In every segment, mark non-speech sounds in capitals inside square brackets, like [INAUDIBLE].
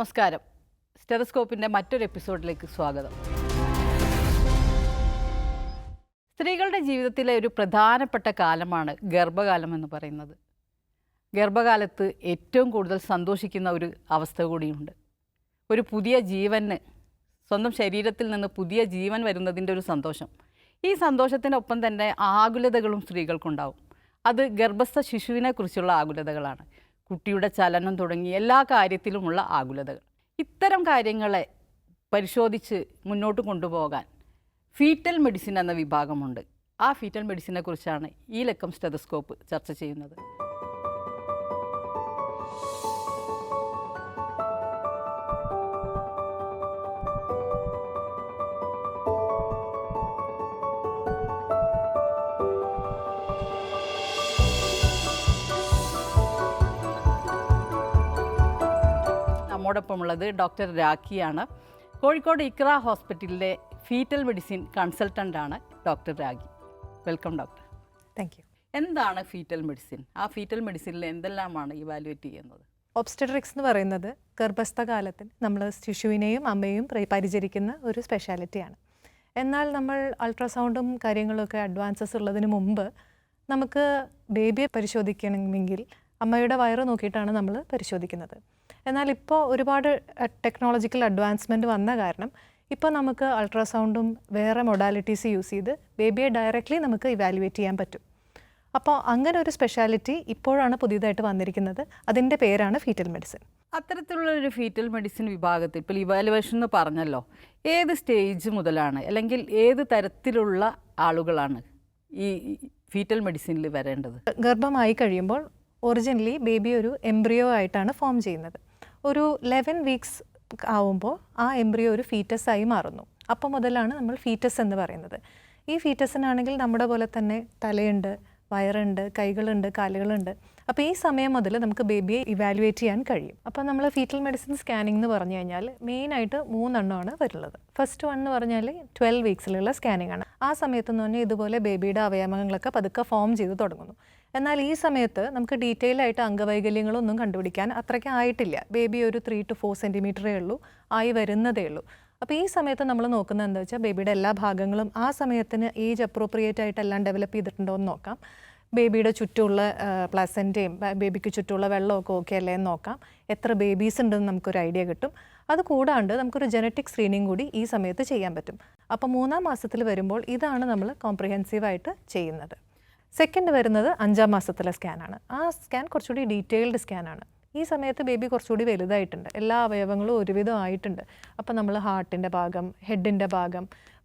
നമസ്കാരം. സ്റ്റെറസ്കോപ്പിന്റെ മറ്റൊരു എപ്പിസോഡിലേക്ക് സ്വാഗതം. സ്ത്രീകളുടെ ജീവിതത്തിലെ ഒരു പ്രധാനപ്പെട്ട കാലമാണ് ഗർഭകാലം എന്ന് പറയുന്നത്. ഗർഭകാലത്ത് ഏറ്റവും കൂടുതൽ സന്തോഷിക്കുന്ന ഒരു അവസ്ഥ കൂടിയുണ്ട്. ഒരു പുതിയ ജീവന് സ്വന്തം ശരീരത്തിൽ നിന്ന് പുതിയ ജീവൻ വരുന്നതിന്റെ ഒരു സന്തോഷം. ഈ സന്തോഷത്തിനൊപ്പം തന്നെ ആകുലതകളും സ്ത്രീകൾക്കുണ്ടാവും. അത് ഗർഭസ്ഥ ശിശുവിനെക്കുറിച്ചുള്ള ആകുലതകളാണ്. കുട്ടിയുടെ ചലനം തുടങ്ങി എല്ലാ കാര്യത്തിലുമുള്ള ആകുലതകൾ. ഇത്തരം കാര്യങ്ങളെ പരിശോധിച്ച് മുന്നോട്ട് കൊണ്ടുപോകാൻ ഫീറ്റൽ മെഡിസിൻ എന്ന വിഭാഗമുണ്ട്. ആ ഫീറ്റൽ മെഡിസിനെ കുറിച്ചാണ് ഈ ലക്കം സ്റ്റെതസ്കോപ്പ് ചർച്ച ചെയ്യുന്നത്. നമ്മോടൊപ്പമുള്ളത് ഡോക്ടർ രാഖിയാണ്. കോഴിക്കോട് ഇക്ര ഹോസ്പിറ്റലിലെ fetal medicine കൺസൾട്ടന്റാണ് doctor Rakhi. Welcome doctor. Thank you എന്താണ് ഫീറ്റൽ മെഡിസിൻ? ആ ഫീറ്റൽ മെഡിസിനിൽ എന്തെല്ലാമാണ് ഇവാലുവേറ്റ് ചെയ്യുന്നത്? ഒബ്സ്റ്റട്രിക്സ് എന്ന് പറയുന്നത് ഗർഭസ്ഥ കാലത്തിൽ നമ്മൾ ശിശുവിനെയും അമ്മയും പരിചരിക്കുന്ന ഒരു സ്പെഷ്യാലിറ്റിയാണ് എന്നാൽ നമ്മൾ അൾട്രാസൗണ്ടും കാര്യങ്ങളൊക്കെ അഡ്വാൻസസ് ഉള്ളതിന് മുമ്പ് നമുക്ക് ബേബിയെ പരിശോധിക്കണമെങ്കിൽ അമ്മയുടെ വയറ് നോക്കിയിട്ടാണ് നമ്മൾ പരിശോധിക്കുന്നത്. എന്നാൽ ഇപ്പോൾ ഒരുപാട് ടെക്നോളജിക്കൽ അഡ്വാൻസ്മെന്റ് വന്ന കാരണം ഇപ്പോൾ നമുക്ക് അൾട്രാസൗണ്ടും വേറെ മൊഡാലിറ്റീസ് യൂസ് ചെയ്ത് ബേബിയെ ഡയറക്റ്റ്ലി നമുക്ക് ഇവാലുവേറ്റ് ചെയ്യാൻ പറ്റും. അപ്പോൾ അങ്ങനെ ഒരു സ്പെഷ്യാലിറ്റി ഇപ്പോഴാണ് പുതിയതായിട്ട് വന്നിരിക്കുന്നത്. അതിന്റെ പേരാണ് ഫീറ്റൽ മെഡിസിൻ അത്തരത്തിലുള്ള ഒരു ഫീറ്റൽ മെഡിസിൻ വിഭാഗത്തിൽ ഇപ്പോൾ ഇവാലുവേഷൻ എന്ന് പറഞ്ഞല്ലോ ഏത് സ്റ്റേജ് മുതലാണ്? അല്ലെങ്കിൽ ഏത് തരത്തിലുള്ള ആളുകളാണ് ഈ ഫീറ്റൽ മെഡിസിനിൽ വരേണ്ടത്? ഗർഭമായി കഴിയുമ്പോൾ ഒറിജിനലി ബേബി ഒരു എംബ്രിയോ ആയിട്ടാണ് ഫോം ചെയ്യുന്നത്. ഒരു ലെവൻ വീക്സ് ആവുമ്പോൾ ആ എംബ്രിയോ ഒരു ഫീറ്റസായി മാറുന്നു. അപ്പോൾ മുതലാണ് നമ്മൾ ഫീറ്റസ് എന്ന് പറയുന്നത്. ഈ ഫീറ്റസിനാണെങ്കിൽ നമ്മുടെ പോലെ തന്നെ തലയുണ്ട് വയറുണ്ട് കൈകളുണ്ട് കാലുകളുണ്ട്. അപ്പോൾ ഈ സമയം മുതൽ നമുക്ക് ബേബിയെ ഇവാലുവേറ്റ് ചെയ്യാൻ കഴിയും. അപ്പോൾ നമ്മൾ ഫീറ്റൽ മെഡിസിൻ സ്കാനിംഗ് എന്ന് പറഞ്ഞു കഴിഞ്ഞാൽ മെയിനായിട്ട് മൂന്നെണ്ണമാണ് വരുന്നത്. ഫസ്റ്റ് വൺ എന്ന് പറഞ്ഞാൽ ട്വൽവ് വീക്സിലുള്ള സ്കാനിംഗ് ആണ്. ആ സമയത്ത് എന്ന് പറഞ്ഞാൽ ഇതുപോലെ ബേബിയുടെ അവയവങ്ങളൊക്കെ പതുക്കെ ഫോം ചെയ്ത് തുടങ്ങുന്നു. എന്നാൽ ഈ സമയത്ത് നമുക്ക് ഡീറ്റെയിൽ ആയിട്ട് അംഗവൈകല്യങ്ങളൊന്നും കണ്ടുപിടിക്കാൻ അത്രയ്ക്ക് ആയിട്ടില്ല. ബേബി ഒരു ത്രീ ടു ഫോർ സെന്റിമീറ്ററേ ഉള്ളൂ ആയി വരുന്നതേ ഉള്ളൂ. അപ്പോൾ ഈ സമയത്ത് നമ്മൾ നോക്കുന്നത് എന്താ വെച്ചാൽ ബേബിയുടെ എല്ലാ ഭാഗങ്ങളും ആ സമയത്തിന് ഏജ് അപ്രോപ്രിയേറ്റ് ആയിട്ടെല്ലാം ഡെവലപ്പ് ചെയ്തിട്ടുണ്ടോ എന്ന് നോക്കാം. ബേബിയുടെ ചുറ്റുമുള്ള പ്ലസന്റയും ബേബിക്ക് ചുറ്റുമുള്ള വെള്ളമൊക്കെ ഓക്കെ അല്ലേ എന്ന് നോക്കാം. എത്ര ബേബീസ് ഉണ്ടെന്ന് നമുക്കൊരു ഐഡിയ കിട്ടും. അത് കൂടാണ്ട് നമുക്കൊരു ജനറ്റിക് സ്ക്രീനിങ് കൂടി ഈ സമയത്ത് ചെയ്യാൻ പറ്റും. അപ്പോൾ മൂന്നാം മാസത്തിൽ വരുമ്പോൾ ഇതാണ് നമ്മൾ കോംപ്രിഹെൻസീവായിട്ട് ചെയ്യുന്നത്. സെക്കൻഡ് വരുന്നത് അഞ്ചാം മാസത്തിലെ സ്കാനാണ് ആ സ്കാൻ കുറച്ചുകൂടി ഡീറ്റെയിൽഡ് സ്കാനാണ് ഈ സമയത്ത് ബേബി കുറച്ചുകൂടി വലുതായിട്ടുണ്ട്. എല്ലാ അവയവങ്ങളും ഒരുവിധം ആയിട്ടുണ്ട്. അപ്പോൾ നമ്മൾ ഹാർട്ടിന്റെ ഭാഗം ഹെഡിന്റെ ഭാഗം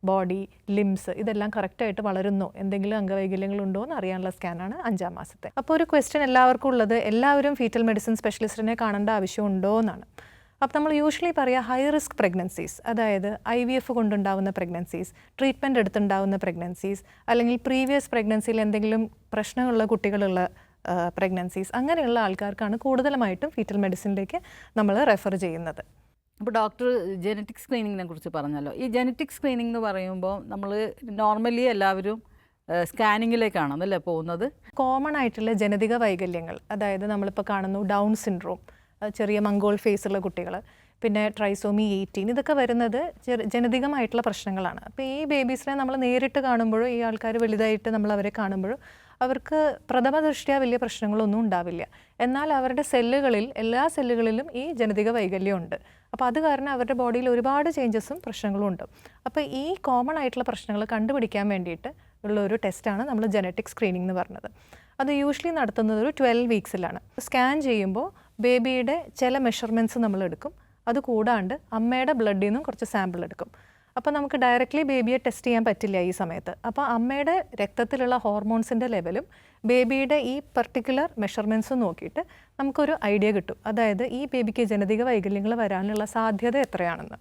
ബോഡി ലിംസ് ഇതെല്ലാം കറക്റ്റായിട്ട് വളരുന്നോ? എന്തെങ്കിലും അംഗവൈകല്യങ്ങളുണ്ടോ എന്ന് അറിയാനുള്ള സ്കാനാണ് അഞ്ചാം മാസത്തെ. അപ്പോൾ ഒരു ക്വസ്റ്റ്യൻ എല്ലാവർക്കും ഉള്ളത് എല്ലാവരും ഫീറ്റൽ മെഡിസിൻ സ്പെഷ്യലിസ്റ്റിനെ കാണേണ്ട ആവശ്യമുണ്ടോ എന്നാണ് അപ്പോൾ നമ്മൾ യൂഷ്വലി പറയുക ഹൈ റിസ്ക് പ്രഗ്നൻസീസ് അതായത് ഐ വി എഫ് കൊണ്ടുണ്ടാവുന്ന പ്രഗ്നൻസീസ് ട്രീറ്റ്മെന്റ് എടുത്തുണ്ടാവുന്ന പ്രഗ്നൻസീസ് അല്ലെങ്കിൽ പ്രീവിയസ് പ്രഗ്നൻസിയിൽ എന്തെങ്കിലും പ്രശ്നമുള്ള കുട്ടികളുള്ള പ്രഗ്നൻസീസ് അങ്ങനെയുള്ള ആൾക്കാർക്കാണ് കൂടുതലായിട്ടും ഫീറ്റൽ മെഡിസിനിലേക്ക് നമ്മൾ റെഫർ ചെയ്യുന്നത്. അപ്പോൾ ഡോക്ടർ ജനറ്റിക് സ്ക്രീനിങ്ങിനെ കുറിച്ച് പറഞ്ഞല്ലോ. ഈ ജനറ്റിക് സ്ക്രീനിങ് എന്ന് പറയുമ്പോൾ നമ്മൾ നോർമലി എല്ലാവരും സ്കാനിങ്ങിലേക്കാണ് അല്ലേ പോകുന്നത്? കോമൺ ആയിട്ടുള്ള ജനിതക വൈകല്യങ്ങൾ അതായത് നമ്മളിപ്പോൾ കാണുന്നു ഡൗൺ സിൻഡ്രോം ചെറിയ മംഗോൾ ഫേസ് ഉള്ള കുട്ടികൾ പിന്നെ ട്രൈസോമി എയ്റ്റീൻ ഇതൊക്കെ വരുന്നത് ജനതികമായിട്ടുള്ള പ്രശ്നങ്ങളാണ്. അപ്പോൾ ഈ ബേബീസിനെ നമ്മൾ നേരിട്ട് കാണുമ്പോഴും ഈ ആൾക്കാർ വലുതായിട്ട് നമ്മൾ അവരെ കാണുമ്പോഴും അവർക്ക് പ്രഥമ ദൃഷ്ട്യാ വലിയ പ്രശ്നങ്ങളൊന്നും ഉണ്ടാവില്ല. എന്നാൽ അവരുടെ സെല്ലുകളിൽ എല്ലാ സെല്ലുകളിലും ഈ ജനിതക വൈകല്യമുണ്ട്. അപ്പോൾ അത് കാരണം അവരുടെ ബോഡിയിൽ ഒരുപാട് ചേഞ്ചസും പ്രശ്നങ്ങളും ഉണ്ട്. അപ്പോൾ ഈ കോമൺ ആയിട്ടുള്ള പ്രശ്നങ്ങൾ കണ്ടുപിടിക്കാൻ വേണ്ടിയിട്ട് ഉള്ള ഒരു ടെസ്റ്റാണ് നമ്മൾ ജനറ്റിക് സ്ക്രീനിങ് എന്ന് പറഞ്ഞത്. അത് യൂഷ്വലി നടത്തുന്നത് ഒരു ട്വൽവ് വീക്സിലാണ്. സ്കാൻ ചെയ്യുമ്പോൾ ബേബിയുടെ ചില മെഷർമെന്റ്സ് നമ്മൾ എടുക്കും. അത് കൂടാണ്ട് അമ്മയുടെ ബ്ലഡിൽ നിന്നും കുറച്ച് സാമ്പിൾ എടുക്കും. അപ്പോൾ നമുക്ക് ഡയറക്റ്റ്ലി ബേബിയെ ടെസ്റ്റ് ചെയ്യാൻ പറ്റില്ല ഈ സമയത്ത്. അപ്പോൾ അമ്മയുടെ രക്തത്തിലുള്ള ഹോർമോൺസിന്റെ ലെവലും ബേബിയുടെ ഈ പർട്ടിക്കുലർ മെഷർമെന്റ്സും നോക്കിയിട്ട് നമുക്കൊരു ഐഡിയ കിട്ടും. അതായത് ഈ ബേബിക്ക് ജനിതക വൈകല്യങ്ങൾ വരാനുള്ള സാധ്യത എത്രയാണെന്ന്.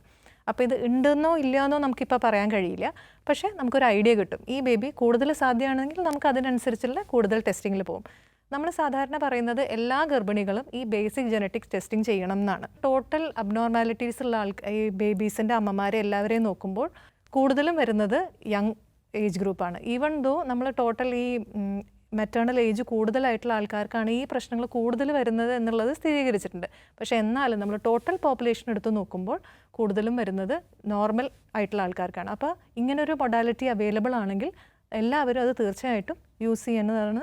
അപ്പോൾ ഇത് ഉണ്ടെന്നോ ഇല്ലയെന്നോ നമുക്കിപ്പോൾ പറയാൻ കഴിയില്ല. പക്ഷേ നമുക്കൊരു ഐഡിയ കിട്ടും. ഈ ബേബി കൂടുതൽ സാധ്യമാണെങ്കിൽ നമുക്ക് അതിനനുസരിച്ചുള്ള കൂടുതൽ ടെസ്റ്റിങ്ങിൽ പോകും നമ്മൾ സാധാരണ പറയുന്നത് എല്ലാ ഗർഭിണികളും ഈ ബേസിക് ജനറ്റിക്സ് ടെസ്റ്റിംഗ് ചെയ്യണം എന്നാണ്. ടോട്ടൽ അബ്നോർമാലിറ്റീസ് ഉള്ള ആൾ ഈ ബേബീസിന്റെ അമ്മമാരെ എല്ലാവരെയും നോക്കുമ്പോൾ കൂടുതലും വരുന്നത് യങ് ഏജ് ഗ്രൂപ്പാണ് ഈവൺ ദോ നമ്മൾ ടോട്ടൽ ഈ മെറ്റേണൽ ഏജ് കൂടുതലായിട്ടുള്ള ആൾക്കാർക്കാണ് ഈ പ്രശ്നങ്ങൾ കൂടുതൽ വരുന്നത് എന്നുള്ളത് സ്ഥിരീകരിച്ചിട്ടുണ്ട്. പക്ഷേ എന്നാലും നമ്മൾ ടോട്ടൽ പോപ്പുലേഷൻ എടുത്ത് നോക്കുമ്പോൾ കൂടുതലും വരുന്നത് നോർമൽ ആയിട്ടുള്ള ആൾക്കാർക്കാണ്. അപ്പോൾ ഇങ്ങനൊരു മൊഡാലിറ്റി അവൈലബിൾ ആണെങ്കിൽ എല്ലാവരും അത് തീർച്ചയായിട്ടും യൂസ് ചെയ്യുന്നതാണ്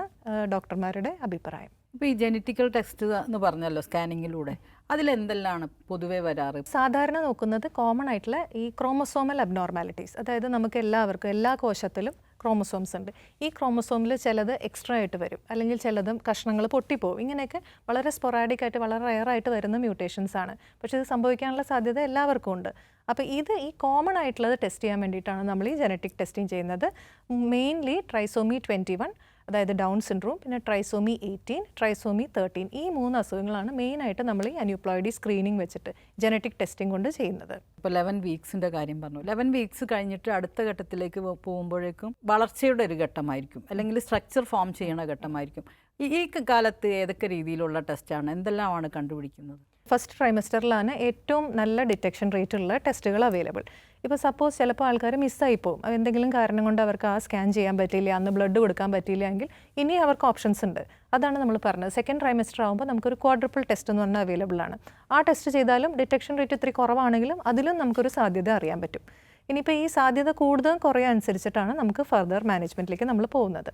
ഡോക്ടർമാരുടെ അഭിപ്രായം. ഇപ്പോൾ ഈ ജനറ്റിക്കൽ ടെസ്റ്റ് എന്ന് പറഞ്ഞല്ലോ സ്കാനിങ്ങിലൂടെ അതിലെന്തെല്ലാം പൊതുവേ വരാറ്? സാധാരണ നോക്കുന്നത് കോമൺ ആയിട്ടുള്ള ഈ ക്രോമസോമൽ അബ്നോർമാലിറ്റീസ്. അതായത് നമുക്ക് എല്ലാവർക്കും എല്ലാ കോശത്തിലും ക്രോമസോംസ് ഉണ്ട്. ഈ ക്രോമസോമിൽ ചിലത് എക്സ്ട്രാ ആയിട്ട് വരും. അല്ലെങ്കിൽ ചിലതും കഷ്ണങ്ങൾ പൊട്ടിപ്പോവും. ഇങ്ങനെയൊക്കെ വളരെ സ്പൊറാഡിക്കായിട്ട് വളരെ റയറായിട്ട് വരുന്ന മ്യൂട്ടേഷൻസ് ആണ്. പക്ഷേ ഇത് സംഭവിക്കാനുള്ള സാധ്യത എല്ലാവർക്കും ഉണ്ട്. അപ്പോൾ ഇത് ഈ കോമൺ ആയിട്ടുള്ളത് ടെസ്റ്റ് ചെയ്യാൻ വേണ്ടിയിട്ടാണ് നമ്മൾ ഈ ജനറ്റിക് ടെസ്റ്റിംഗ് ചെയ്യുന്നത്. മെയിൻലി ട്രൈസോമി ട്വന്റി വൺ അതായത് ഡൗൺ സിൻഡ്രോം പിന്നെ ട്രൈസോമി എയ്റ്റീൻ ട്രൈസോമി തേർട്ടീൻ ഈ മൂന്ന് അസുഖങ്ങളാണ് മെയിനായിട്ട് നമ്മൾ ഈ അന്യൂപ്ലോയിഡി സ്ക്രീനിങ് വെച്ചിട്ട് ജനറ്റിക് ടെസ്റ്റിംഗ് കൊണ്ട് ചെയ്യുന്നത്. ഇപ്പോൾ ലെവൻ വീക്സിന്റെ കാര്യം പറഞ്ഞു. ലെവൻ വീക്സ് കഴിഞ്ഞിട്ട് അടുത്ത ഘട്ടത്തിലേക്ക് പോകുമ്പോഴേക്കും വളർച്ചയുടെ ഒരു ഘട്ടമായിരിക്കും. അല്ലെങ്കിൽ സ്ട്രക്ചർ ഫോം ചെയ്യണ ഘട്ടമായിരിക്കും. ഈ ഈ കാലത്ത് ഏതൊക്കെ രീതിയിലുള്ള ടെസ്റ്റാണ് എന്തെല്ലാമാണ് കണ്ടുപിടിക്കുന്നത്? ഫസ്റ്റ് ട്രൈമസ്റ്ററിലാണ് ഏറ്റവും നല്ല ഡിറ്റക്ഷൻ റേറ്റുള്ള ടെസ്റ്റുകൾ അവൈലബിൾ ഇപ്പോൾ സപ്പോസ് ചിലപ്പോൾ ആൾക്കാർ മിസ്സായി പോകും എന്തെങ്കിലും കാരണം കൊണ്ട് അവർക്ക് ആ സ്കാൻ ചെയ്യാൻ പറ്റിയില്ല അന്ന് ബ്ലഡ് കൊടുക്കാൻ പറ്റിയില്ല എങ്കിൽ ഇനി അവർക്ക് ഓപ്ഷൻസ് ഉണ്ട്. അതാണ് നമ്മൾ പറഞ്ഞത്. സെക്കൻഡ് ട്രൈമസ്റ്റർ ആകുമ്പോൾ നമുക്കൊരു ക്വാഡ്രിപ്പിൾ ടെസ്റ്റ് എന്ന് പറഞ്ഞാൽ അവൈലബിൾ ആണ്. ആ ടെസ്റ്റ് ചെയ്താലും ഡിറ്റക്ഷൻ റേറ്റ് ഇത്തിരി കുറവാണെങ്കിലും അതിലും നമുക്കൊരു സാധ്യത അറിയാൻ പറ്റും. ഇനിയിപ്പോൾ ഈ സാധ്യത കൂടുതൽ കുറയാൻ അനുസരിച്ചിട്ടാണ് നമുക്ക് ഫർദർ മാനേജ്മെന്റിലേക്ക് നമ്മൾ പോകുന്നത്.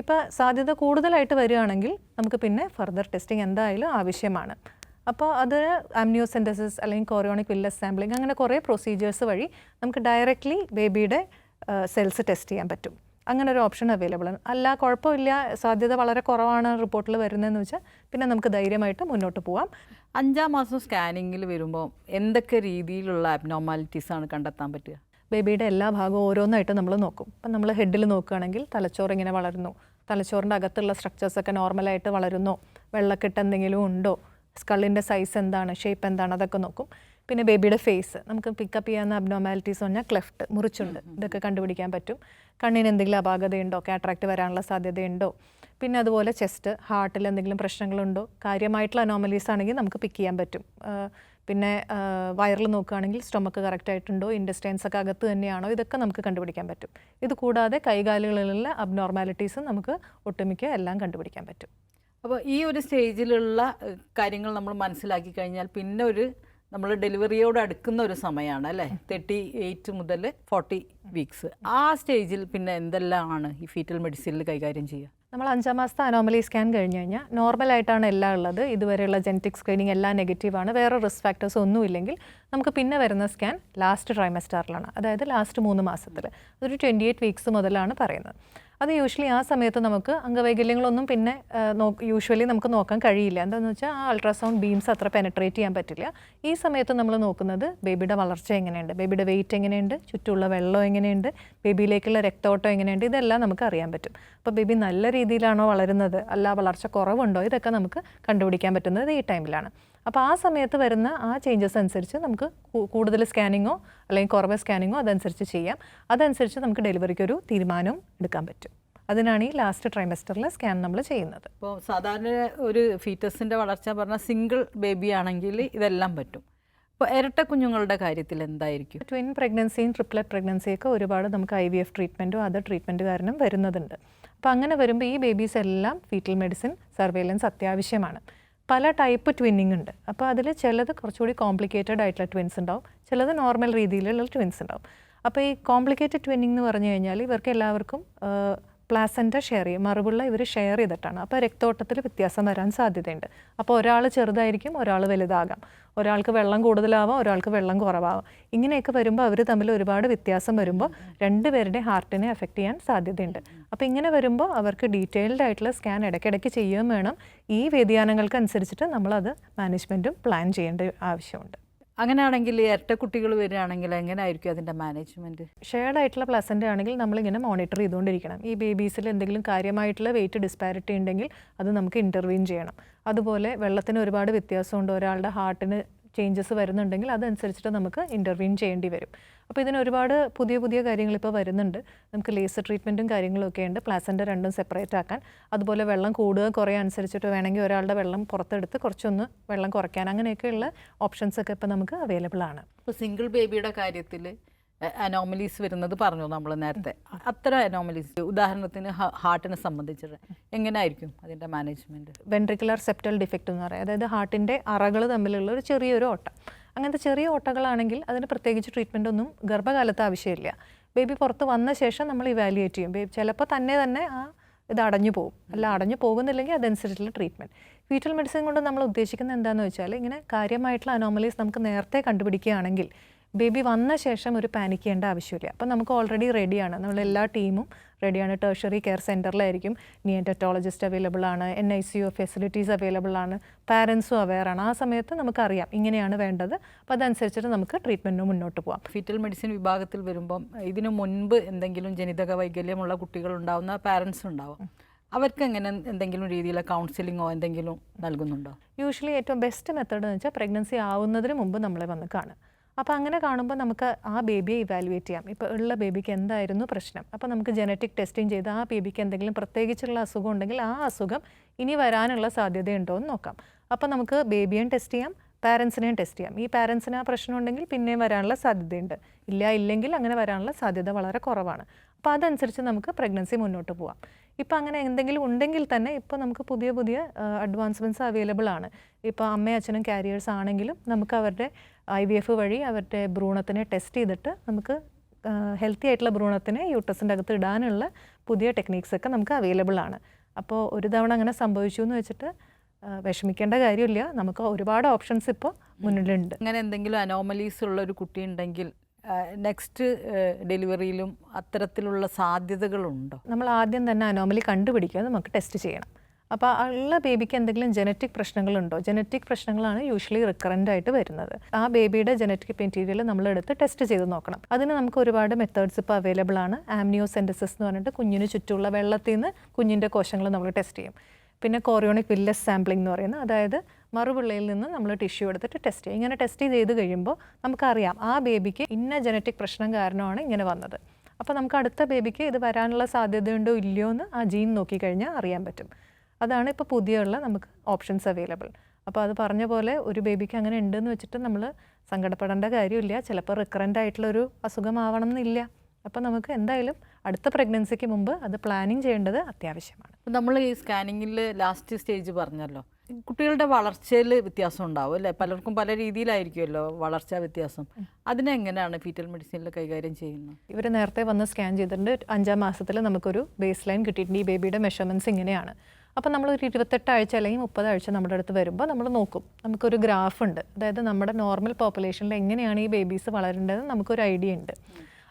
ഇപ്പോൾ സാധ്യത കൂടുതലായിട്ട് വരികയാണെങ്കിൽ നമുക്ക് പിന്നെ ഫർദർ ടെസ്റ്റിംഗ് എന്തായാലും ആവശ്യമാണ്. അപ്പോൾ അത് ആംനിയോസെന്റസിസ് അല്ലെങ്കിൽ കോറിയോണിക് വില്ലസ് സാമ്പിളിംഗ് അങ്ങനെ കുറേ പ്രൊസീജിയേഴ്സ് വഴി നമുക്ക് ഡയറക്റ്റ്ലി ബേബിയുടെ സെൽസ് ടെസ്റ്റ് ചെയ്യാൻ പറ്റും. അങ്ങനെ ഒരു ഓപ്ഷൻ അവൈലബിൾ ആണ്. അല്ല കുഴപ്പമില്ല. സാധ്യത വളരെ കുറവാണ് റിപ്പോർട്ടിൽ വരുന്നതെന്ന് വെച്ചാൽ പിന്നെ നമുക്ക് ധൈര്യമായിട്ട് മുന്നോട്ട് പോവാം. അഞ്ചാം മാസം സ്കാനിങ്ങിൽ വരുമ്പോൾ എന്തൊക്കെ രീതിയിലുള്ള അബ്നോർമാലിറ്റീസ് ആണ് കണ്ടെത്താൻ പറ്റുക? ബേബിയുടെ എല്ലാ ഭാഗവും ഓരോന്നായിട്ട് നമ്മൾ നോക്കും. അപ്പം നമ്മൾ ഹെഡിൽ നോക്കുകയാണെങ്കിൽ തലച്ചോറ് ഇങ്ങനെ വളരുന്നു. തലച്ചോറിന്റെ അകത്തുള്ള സ്ട്രക്ചേഴ്സൊക്കെ നോർമലായിട്ട് വളരുന്നോ. വെള്ളക്കെട്ട് എന്തെങ്കിലും ഉണ്ടോ? സ്കള്ളിന്റെ സൈസ് എന്താണ് ഷേപ്പ് എന്താണ് അതൊക്കെ നോക്കും. പിന്നെ ബേബിയുടെ ഫേസ് നമുക്ക് പിക്കപ്പ് ചെയ്യാവുന്ന അബ്നോമാലിറ്റീസ് പറഞ്ഞാൽ ക്ലെഫ്റ്റ് മുറിച്ചുണ്ട്. ഇതൊക്കെ കണ്ടുപിടിക്കാൻ പറ്റും. കണ്ണിന് എന്തെങ്കിലും അപാകതയുണ്ടോ? കാട്രാക്ട് വരാനുള്ള സാധ്യതയുണ്ടോ? പിന്നെ അതുപോലെ ചെസ്റ്റ് ഹാർട്ടിൽ എന്തെങ്കിലും പ്രശ്നങ്ങളുണ്ടോ? കാര്യമായിട്ടുള്ള അനോമലീസ് ആണെങ്കിൽ നമുക്ക് പിക്ക് ചെയ്യാൻ പറ്റും. പിന്നെ വയറിൽ നോക്കുകയാണെങ്കിൽ സ്റ്റൊമക്ക് കറക്റ്റ് ആയിട്ടുണ്ടോ? ഇൻഡസ്റ്റൈൻസ് ഒക്കെ അകത്ത് തന്നെയാണോ? ഇതൊക്കെ നമുക്ക് കണ്ടുപിടിക്കാൻ പറ്റും. ഇത് കൂടാതെ കൈകാലുകളിലുള്ള അബ്നോർമാലിറ്റീസും നമുക്ക് ഒട്ടുമിക്ക എല്ലാം കണ്ടുപിടിക്കാൻ പറ്റും. അപ്പോൾ ഈ ഒരു സ്റ്റേജിലുള്ള കാര്യങ്ങൾ നമ്മൾ മനസ്സിലാക്കി കഴിഞ്ഞാൽ പിന്നെ ഒരു നമ്മൾ ഡെലിവറിയോട് അടുക്കുന്ന ഒരു സമയമാണ് അല്ലേ? തേർട്ടി എയ്റ്റ് മുതൽ ഫോർട്ടി വീക്സ്. ആ സ്റ്റേജിൽ പിന്നെ എന്തെല്ലാമാണ് ഈ ഫീറ്റൽ മെഡിസിനിൽ കൈകാര്യം ചെയ്യുക? നമ്മൾ അഞ്ചാം മാസത്തെ അനോമലി സ്കാൻ കഴിഞ്ഞ് കഴിഞ്ഞാൽ നോർമലായിട്ടാണ് എല്ലാം ഉള്ളത്. ഇതുവരെയുള്ള ജനറ്റിക് സ്ക്രീനിങ് എല്ലാം നെഗറ്റീവാണ് വേറെ റിസ്ക് ഫാക്ടേഴ്സ് ഒന്നും ഇല്ലെങ്കിൽ നമുക്ക് പിന്നെ വരുന്ന സ്കാൻ ലാസ്റ്റ് ട്രൈമസ്റ്ററിലാണ് അതായത് ലാസ്റ്റ് മൂന്ന് മാസത്തിൽ അതൊരു ട്വന്റി എയ്റ്റ് വീക്സ് മുതലാണ് പറയുന്നത്. അത് യൂഷ്വലി ആ സമയത്ത് നമുക്ക് അംഗവൈകല്യങ്ങളൊന്നും പിന്നെ യൂഷ്വലി നമുക്ക് നോക്കാൻ കഴിയില്ല. എന്താണെന്ന് വെച്ചാൽ ആ അൾട്രാസൗണ്ട് ബീംസ് അത്ര പെനട്രേറ്റ് ചെയ്യാൻ പറ്റില്ല. ഈ സമയത്ത് നമ്മൾ നോക്കുന്നത് ബേബിയുടെ വളർച്ച എങ്ങനെയുണ്ട്? ബേബിയുടെ വെയിറ്റ് എങ്ങനെയുണ്ട്? ചുറ്റുമുള്ള വെള്ളം എങ്ങനെയുണ്ട്? ബേബിയിലേക്കുള്ള രക്തോട്ടം എങ്ങനെയുണ്ട്? ഇതെല്ലാം നമുക്ക് അറിയാൻ പറ്റും. അപ്പോൾ ബേബി നല്ല രീതിയിലാണോ വളരുന്നത്? അല്ല വളർച്ച കുറവുണ്ടോ? ഇതൊക്കെ നമുക്ക് കണ്ടുപിടിക്കാൻ പറ്റുന്നത് ഈ ടൈമിലാണ് അപ്പോൾ ആ സമയത്ത് വരുന്ന ആ ചേഞ്ചസ് അനുസരിച്ച് നമുക്ക് കൂടുതൽ സ്കാനിങ്ങോ അല്ലെങ്കിൽ കുറവ് സ്കാനിങ്ങോ അതനുസരിച്ച് ചെയ്യാം. അതനുസരിച്ച് നമുക്ക് ഡെലിവറിക്ക് ഒരു തീരുമാനവും എടുക്കാൻ പറ്റും. അതിനാണ് ഈ ലാസ്റ്റ് ട്രൈമസ്റ്ററിൽ സ്കാൻ നമ്മൾ ചെയ്യുന്നത്. അപ്പോൾ സാധാരണ ഒരു ഫീറ്റസിന്റെ വളർച്ച പറഞ്ഞാൽ സിംഗിൾ ബേബി ആണെങ്കിൽ ഇതെല്ലാം പറ്റും. അപ്പോൾ ഇരട്ട കുഞ്ഞുങ്ങളുടെ കാര്യത്തിൽ എന്തായിരിക്കും? ട്വിൻ പ്രഗ്നൻസിയും ട്രിപ്ലറ്റ് പ്രഗ്നൻസിയൊക്കെ ഒരുപാട് നമുക്ക് ഐ വി എഫ് ട്രീറ്റ്മെന്റോ അതർ ട്രീറ്റ്മെന്റ് കാരണം വരുന്നതുണ്ട് അപ്പോൾ അങ്ങനെ വരുമ്പോൾ ഈ ബേബീസ് എല്ലാം ഫീറ്റൽ മെഡിസിൻ സർവേലൻസ് അത്യാവശ്യമാണ്. പല ടൈപ്പ് ട്വിന്നിങ് ഉണ്ട്. അപ്പോൾ അതിൽ ചിലത് കുറച്ചുകൂടി കോംപ്ലിക്കേറ്റഡ് ആയിട്ടുള്ള ട്വിൻസ് ഉണ്ടാവും. ചിലത് നോർമൽ രീതിയിലുള്ള ട്വിൻസ് ഉണ്ടാവും. അപ്പോൾ ഈ കോംപ്ലിക്കേറ്റഡ് ട്വിന്നിങ് എന്ന് പറഞ്ഞു കഴിഞ്ഞാൽ ഇവർക്ക് എല്ലാവർക്കും പ്ലാസന്റ ഷെയർ ചെയ്യും. മറുപുള്ള ഇവർ ഷെയർ ചെയ്തിട്ടാണ്. അപ്പോൾ രക്തോട്ടത്തിൽ വ്യത്യാസം വരാൻ സാധ്യതയുണ്ട്. അപ്പോൾ ഒരാൾ ചെറുതായിരിക്കും ഒരാൾ വലുതാകാം. ഒരാൾക്ക് വെള്ളം കൂടുതലാവാം ഒരാൾക്ക് വെള്ളം കുറവാവാം. ഇങ്ങനെയൊക്കെ വരുമ്പോൾ അവർ തമ്മിൽ ഒരുപാട് വ്യത്യാസം വരുമ്പോൾ രണ്ടുപേരുടെ ഹാർട്ടിനെ എഫക്റ്റ് ചെയ്യാൻ സാധ്യതയുണ്ട്. അപ്പോൾ ഇങ്ങനെ വരുമ്പോൾ അവർക്ക് ഡീറ്റെയിൽഡ് ആയിട്ടുള്ള സ്കാൻ ഇടയ്ക്കിടയ്ക്ക് ചെയ്യുകയും വേണം. ഈ വ്യതിയാനങ്ങൾക്ക് അനുസരിച്ചിട്ട് നമ്മളത് മാനേജ്മെന്റും പ്ലാൻ ചെയ്യേണ്ട ആവശ്യമുണ്ട്. അങ്ങനെയാണെങ്കിൽ ഇരട്ട കുട്ടികൾ വരികയാണെങ്കിൽ എങ്ങനെയായിരിക്കും അതിന്റെ മാനേജ്മെന്റ്? ഷെയർഡ് ആയിട്ടുള്ള പ്ലസന്റ് ആണെങ്കിൽ നമ്മളിങ്ങനെ മോണിറ്റർ ചെയ്തുകൊണ്ടിരിക്കണം. ഈ ബേബീസിൽ എന്തെങ്കിലും കാര്യമായിട്ടുള്ള വെയിറ്റ് ഡിസ്പാരിറ്റി ഉണ്ടെങ്കിൽ അത് നമുക്ക് ഇന്റർവീൻ ചെയ്യണം. അതുപോലെ വെള്ളത്തിന് ഒരുപാട് വ്യത്യാസമുണ്ട്. ഒരാളുടെ ഹാർട്ടിന് ചേഞ്ചസ് വരുന്നുണ്ടെങ്കിൽ അതനുസരിച്ചിട്ട് നമുക്ക് ഇന്റർവീൻ ചെയ്യേണ്ടി വരും. അപ്പോൾ ഇതിന് ഒരുപാട് പുതിയ പുതിയ കാര്യങ്ങൾ ഇപ്പോൾ വരുന്നുണ്ട്. നമുക്ക് ലേസർ ട്രീറ്റ്മെന്റും കാര്യങ്ങളും ഒക്കെ ഉണ്ട്. പ്ലാസന്റെ രണ്ടും സെപ്പറേറ്റ് ആക്കാൻ. അതുപോലെ വെള്ളം കൂടുക കുറയുക അനുസരിച്ചിട്ട് വേണമെങ്കിൽ ഒരാളുടെ വെള്ളം പുറത്തെടുത്ത് കുറച്ചൊന്ന് വെള്ളം കുറയ്ക്കാൻ അങ്ങനെയൊക്കെയുള്ള ഓപ്ഷൻസ് ഒക്കെ ഇപ്പോൾ നമുക്ക് അവൈലബിൾ ആണ്. ഇപ്പോൾ സിംഗിൾ ബേബിയുടെ കാര്യത്തിൽ അനോമലീസ് വരുന്നത് പറഞ്ഞു നമ്മൾ നേരത്തെ. അത്തരം അനോമലീസ് ഉദാഹരണത്തിന് ഹാർട്ടിനെ സംബന്ധിച്ചിട്ട് എങ്ങനെയായിരിക്കും അതിന്റെ മാനേജ്മെന്റ് വെൻട്രിക്കുലർ സെപ്റ്റൽ ഡിഫക്റ്റ് എന്ന് പറയുന്നത് അതായത് ഹാർട്ടിന്റെ അറകൾ തമ്മിലുള്ള ഒരു ചെറിയൊരു ഓട്ടം. അങ്ങനത്തെ ചെറിയ ഓട്ടകളാണെങ്കിൽ അതിന് പ്രത്യേകിച്ച് ട്രീറ്റ്മെന്റ് ഒന്നും ഗർഭകാലത്ത് ആവശ്യമില്ല. ബേബി പുറത്ത് വന്ന ശേഷം നമ്മൾ ഇവാലുവേറ്റ് ചെയ്യും. ബേബി ചിലപ്പോൾ തന്നെ തന്നെ ആ ഇത് അടഞ്ഞു പോകും. അല്ല അടഞ്ഞു പോകുന്നില്ലെങ്കിൽ അതനുസരിച്ചുള്ള ട്രീറ്റ്മെന്റ് ഫീറ്റൽ മെഡിസിൻ കൊണ്ട് നമ്മൾ ഉദ്ദേശിക്കുന്നത് എന്താണെന്ന് വെച്ചാൽ ഇങ്ങനെ കാര്യമായിട്ടുള്ള അനോമലീസ് നമുക്ക് നേരത്തെ കണ്ടുപിടിക്കുകയാണെങ്കിൽ ബേബി വന്ന ശേഷം ഒരു പാനിക് ചെയ്യേണ്ട ആവശ്യമില്ല. അപ്പം നമുക്ക് ഓൾറെഡി റെഡിയാണ് നമ്മളെല്ലാ ടീമും റെഡിയാണ് ടേഴ്ഷറി കെയർ സെന്ററിലായിരിക്കും നിയന്ററ്റോളജിസ്റ്റ് അവൈലബിൾ ആണ്. N I C U facilities available ആണ്. പാരൻസും അവെയറാണ് ആ സമയത്ത് നമുക്കറിയാം ഇങ്ങനെയാണ് വേണ്ടത്. അപ്പോൾ അതനുസരിച്ചിട്ട് നമുക്ക് ട്രീറ്റ്മെന്റിന് മുന്നോട്ട് പോകാം ഫീറ്റൽ മെഡിസിൻ വിഭാഗത്തിൽ വരുമ്പം ഇതിനു മുൻപ് എന്തെങ്കിലും ജനിതക വൈകല്യമുള്ള കുട്ടികൾ ഉണ്ടാവുന്ന പാരൻസ് ഉണ്ടാവും. അവർക്ക് എങ്ങനെ എന്തെങ്കിലും രീതിയിലുള്ള കൗൺസിലിങ്ങോ എന്തെങ്കിലും നൽകുന്നുണ്ടോ? യൂഷ്വലി ഏറ്റവും ബെസ്റ്റ് മെത്തേഡ് എന്ന് വെച്ചാൽ പ്രഗ്നൻസി ആവുന്നതിന് മുമ്പ് നമ്മളെ വന്ന് കാണുക. അപ്പോൾ അങ്ങനെ കാണുമ്പോൾ നമുക്ക് ആ ബേബിയെ ഇവാലുവേറ്റ് ചെയ്യാം. ഇപ്പോൾ ഉള്ള ബേബിക്ക് എന്തായിരുന്നു പ്രശ്നം? അപ്പോൾ നമുക്ക് ജനറ്റിക് ടെസ്റ്റിംഗ് ചെയ്ത് ആ ബേബിക്ക് എന്തെങ്കിലും പ്രത്യേകിച്ചുള്ള അസുഖം ഉണ്ടെങ്കിൽ ആ അസുഖം ഇനി വരാനുള്ള സാധ്യതയുണ്ടോ എന്ന് നോക്കാം. അപ്പോൾ നമുക്ക് ബേബിയെയും ടെസ്റ്റ് ചെയ്യാം പാരൻസിനെയും ടെസ്റ്റ് ചെയ്യാം. ഈ പാരൻസിന് ആ പ്രശ്നം ഉണ്ടെങ്കിൽ പിന്നെയും വരാനുള്ള സാധ്യതയുണ്ട്. ഇല്ല ഇല്ലെങ്കിൽ അങ്ങനെ വരാനുള്ള സാധ്യത വളരെ കുറവാണ്. അപ്പോൾ അതനുസരിച്ച് നമുക്ക് പ്രഗ്നൻസി മുന്നോട്ട് പോവാം. ഇപ്പോൾ അങ്ങനെ എന്തെങ്കിലും ഉണ്ടെങ്കിൽ തന്നെ ഇപ്പോൾ നമുക്ക് പുതിയ പുതിയ അഡ്വാൻസ്മെന്റ്സ് അവൈലബിൾ ആണ്. ഇപ്പോൾ അമ്മയും അച്ഛനും കാരിയേഴ്സ് ആണെങ്കിലും നമുക്ക് അവരുടെ ഐ വി എഫ് വഴി അവരുടെ ഭ്രൂണത്തിനെ ടെസ്റ്റ് ചെയ്തിട്ട് നമുക്ക് ഹെൽത്തി ആയിട്ടുള്ള ഭ്രൂണത്തിനെ യൂട്ടസിന്റെ അകത്ത് ഇടാനുള്ള പുതിയ ടെക്നീക്സ് ഒക്കെ നമുക്ക് അവൈലബിൾ ആണ്. അപ്പോൾ ഒരു തവണ അങ്ങനെ സംഭവിച്ചു എന്ന് വെച്ചിട്ട് വിഷമിക്കേണ്ട കാര്യമില്ല. നമുക്ക് ഒരുപാട് ഓപ്ഷൻസ് ഇപ്പോൾ മുന്നിലുണ്ട്. അങ്ങനെ എന്തെങ്കിലും അനോമലീസ് ഉള്ള ഒരു കുട്ടി ഉണ്ടെങ്കിൽ നെക്സ്റ്റ് ഡെലിവറിയിലും അത്തരത്തിലുള്ള സാധ്യതകളുണ്ടോ? നമ്മൾ ആദ്യം തന്നെ അനോമലി കണ്ടുപിടിക്കുക നമുക്ക് ടെസ്റ്റ് ചെയ്യണം. അപ്പോൾ ഉള്ള ബേബിക്ക് എന്തെങ്കിലും ജനറ്റിക് പ്രശ്നങ്ങളുണ്ടോ? ജനറ്റിക് പ്രശ്നങ്ങളാണ് യൂഷ്വലി റിക്കറന്റ് ആയിട്ട് വരുന്നത്. ആ ബേബിയുടെ ജനറ്റിക് മെറ്റീരിയൽ നമ്മൾ എടുത്ത് ടെസ്റ്റ് ചെയ്ത് നോക്കണം. അതിന് നമുക്ക് ഒരുപാട് മെത്തേഡ്സ് ഇപ്പോൾ അവൈലബിൾ ആണ്. ആംനിയോസെന്റസിസ് എന്ന് പറഞ്ഞിട്ട് കുഞ്ഞിന് ചുറ്റുമുള്ള വെള്ളത്തിൽ നിന്ന് കുഞ്ഞിന്റെ കോശങ്ങൾ നമ്മൾ ടെസ്റ്റ് ചെയ്യും. പിന്നെ കോറിയോണിക് വില്ലസ് സാമ്പിളിംഗ് എന്ന് പറയുന്നത് അതായത് മറുപിള്ളയിൽ നിന്ന് നമ്മൾ ടിഷ്യൂ എടുത്തിട്ട് ടെസ്റ്റ് ചെയ്യും ഇങ്ങനെ ടെസ്റ്റ് ചെയ്ത് കഴിയുമ്പോൾ നമുക്കറിയാം ആ ബേബിക്ക് ഇന്ന ജനറ്റിക് പ്രശ്നം കാരണമാണ് ഇങ്ങനെ വന്നത്. അപ്പോൾ നമുക്ക് അടുത്ത ബേബിക്ക് ഇത് വരാനുള്ള സാധ്യതയുണ്ടോ ഇല്ലയോ എന്ന് ആ ജീൻ നോക്കിക്കഴിഞ്ഞാൽ അറിയാൻ പറ്റും. അതാണ് ഇപ്പോൾ പുതിയുള്ള നമുക്ക് ഓപ്ഷൻസ് അവൈലബിൾ. അപ്പോൾ അത് പറഞ്ഞ പോലെ ഒരു ബേബിക്ക് അങ്ങനെ ഉണ്ടെന്ന് വെച്ചിട്ട് നമ്മൾ സങ്കടപ്പെടേണ്ട കാര്യമില്ല. ചിലപ്പോൾ റിക്കറന്റ് ആയിട്ടുള്ളൊരു അസുഖമാവണം എന്നില്ല. അപ്പോൾ നമുക്ക് എന്തായാലും അടുത്ത പ്രഗ്നൻസിക്ക് മുമ്പ് അത് പ്ലാനിങ് ചെയ്യേണ്ടത് അത്യാവശ്യമാണ്. നമ്മൾ ഈ സ്കാനിങ്ങിൽ ലാസ്റ്റ് സ്റ്റേജ് പറഞ്ഞല്ലോ. കുട്ടികളുടെ വളർച്ചയിൽ വ്യത്യാസം ഉണ്ടാവും അല്ലേ? പലർക്കും പല രീതിയിലായിരിക്കുമല്ലോ വളർച്ചാ വ്യത്യാസം. അതിനെങ്ങനെയാണ് ഫീറ്റൽ മെഡിസിനിൽ കൈകാര്യം ചെയ്യുന്നത്? ഇവർ നേരത്തെ വന്ന് സ്കാൻ ചെയ്തിട്ടുണ്ട്. അഞ്ചാം മാസത്തിൽ നമുക്കൊരു ബേസ് ലൈൻ കിട്ടിയിട്ടുണ്ട്. ഈ ബേബിയുടെ മെഷർമെന്റ്സ് ഇങ്ങനെയാണ്. അപ്പോൾ നമ്മൾ ഒരു ഇരുപത്തെട്ട് ആഴ്ച അല്ലെങ്കിൽ മുപ്പത് ആഴ്ച നമ്മുടെ അടുത്ത് വരുമ്പോൾ നമ്മൾ നോക്കും. നമുക്കൊരു ഗ്രാഫ് ഉണ്ട്. അതായത് നമ്മുടെ നോർമൽ പോപ്പുലേഷനിൽ എങ്ങനെയാണ് ഈ ബേബീസ് വളരേണ്ടത് നമുക്കൊരു ഐഡിയ ഉണ്ട്.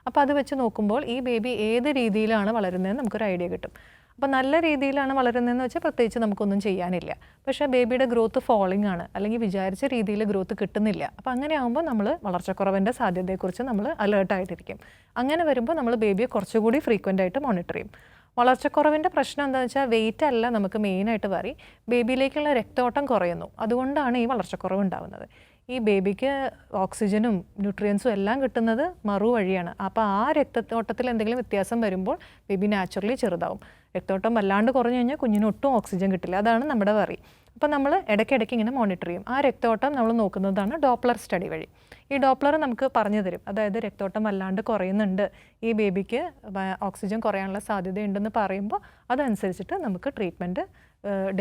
അപ്പോൾ അത് വെച്ച് നോക്കുമ്പോൾ ഈ ബേബി ഏത് രീതിയിലാണ് വളരുന്നതെന്ന് നമുക്കൊരു ഐഡിയ കിട്ടും. അപ്പോൾ നല്ല രീതിയിലാണ് വളരുന്നതെന്ന് വെച്ചാൽ പ്രത്യേകിച്ച് നമുക്കൊന്നും ചെയ്യാനില്ല. പക്ഷേ ബേബിയുടെ ഗ്രോത്ത് ഫോളിംഗ് ആണ്. അല്ലെങ്കിൽ വിചാരിച്ച രീതിയിൽ ഗ്രോത്ത് കിട്ടുന്നില്ല. അപ്പോൾ അങ്ങനെ ആകുമ്പോൾ നമ്മൾ വളർച്ചക്കുറവിന്റെ സാധ്യതയെക്കുറിച്ച് നമ്മൾ അലേർട്ടായിട്ടിരിക്കും അങ്ങനെ വരുമ്പോൾ നമ്മൾ ബേബിയെ കുറച്ചുകൂടി ഫ്രീക്വന്റ് ആയിട്ട് മോണിറ്റർ ചെയ്യും. വളർച്ചക്കുറവിന്റെ പ്രശ്നം എന്താണെന്ന് വെച്ചാൽ വെയിറ്റ് അല്ല നമുക്ക് മെയിനായിട്ട് വറി ബേബിയിലേക്കുള്ള രക്തോട്ടം കുറയുന്നു. അതുകൊണ്ടാണ് ഈ വളർച്ചക്കുറവ് ഉണ്ടാകുന്നത് ഈ ബേബിക്ക് ഓക്സിജനും ന്യൂട്രിയൻസും എല്ലാം കിട്ടുന്നത് മറു വഴിയാണ് അപ്പോൾ ആ രക്തത്തോട്ടത്തിൽ എന്തെങ്കിലും വ്യത്യാസം വരുമ്പോൾ ബേബി നാച്ചുറലി ചെറുതാവും. രക്തോട്ടം വല്ലാണ്ട് കുറഞ്ഞു കഴിഞ്ഞാൽ കുഞ്ഞിന് ഒട്ടും ഓക്സിജൻ കിട്ടില്ല. അതാണ് നമ്മുടെ വറി. അപ്പോൾ നമ്മൾ ഇടയ്ക്കിടയ്ക്ക് ഇങ്ങനെ മോണിറ്റർ ചെയ്യും. ആ രക്തോട്ടം നമ്മൾ നോക്കുന്നതാണ് ഡോപ്ലർ സ്റ്റഡി വഴി. ഈ ഡോപ്ലർ നമുക്ക് പറഞ്ഞു തരും. അതായത് രക്തോട്ടം വല്ലാണ്ട് കുറയുന്നുണ്ട്. ഈ ബേബിക്ക് ഓക്സിജൻ കുറയാനുള്ള സാധ്യതയുണ്ടെന്ന് പറയുമ്പോൾ അതനുസരിച്ചിട്ട് നമുക്ക് ട്രീറ്റ്മെന്റ്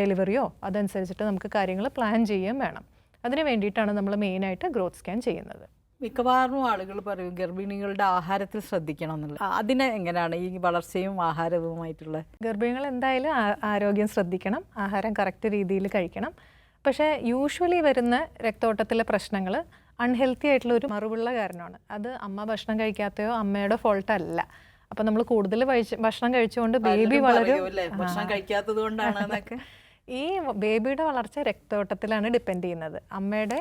ഡെലിവറിയോ അതനുസരിച്ചിട്ട് നമുക്ക് കാര്യങ്ങൾ പ്ലാൻ ചെയ്യുകയും വേണം. അതിന് വേണ്ടിയിട്ടാണ് നമ്മൾ മെയിനായിട്ട് ഗ്രോത്ത് സ്കാൻ ചെയ്യുന്നത്. മിക്കവാറും ആളുകൾ പറയും ഗർഭിണികളുടെ ആഹാരത്തിൽ ശ്രദ്ധിക്കണം എന്നുള്ളത്. അതിനെ എങ്ങനെയാണ് ഈ വളർച്ചയും ആഹാരവുമായിട്ടുള്ള? ഗർഭിണികൾ എന്തായാലും ആരോഗ്യം ശ്രദ്ധിക്കണം ആഹാരം കറക്റ്റ് രീതിയിൽ കഴിക്കണം. പക്ഷേ യൂഷ്വലി വരുന്ന രക്തോട്ടത്തിലെ പ്രശ്നങ്ങൾ അൺഹെൽത്തി ആയിട്ടുള്ള ഒരു മറുപുള്ള കാരണമാണ്. അത് അമ്മ ഭക്ഷണം കഴിക്കാത്തയോ അമ്മയുടെ ഫോൾട്ട് അല്ല. അപ്പം നമ്മൾ കൂടുതൽ ഭക്ഷണം കഴിച്ചുകൊണ്ട് ബേബി വളരും. ഭക്ഷണം കഴിക്കാത്തത് കൊണ്ടാണ് എന്നൊക്കെ. [LAUGHS] ഈ ബേബിയുടെ വളർച്ച രക്തോട്ടത്തിലാണ് ഡിപ്പെൻഡ് ചെയ്യുന്നത്. അമ്മയുടെ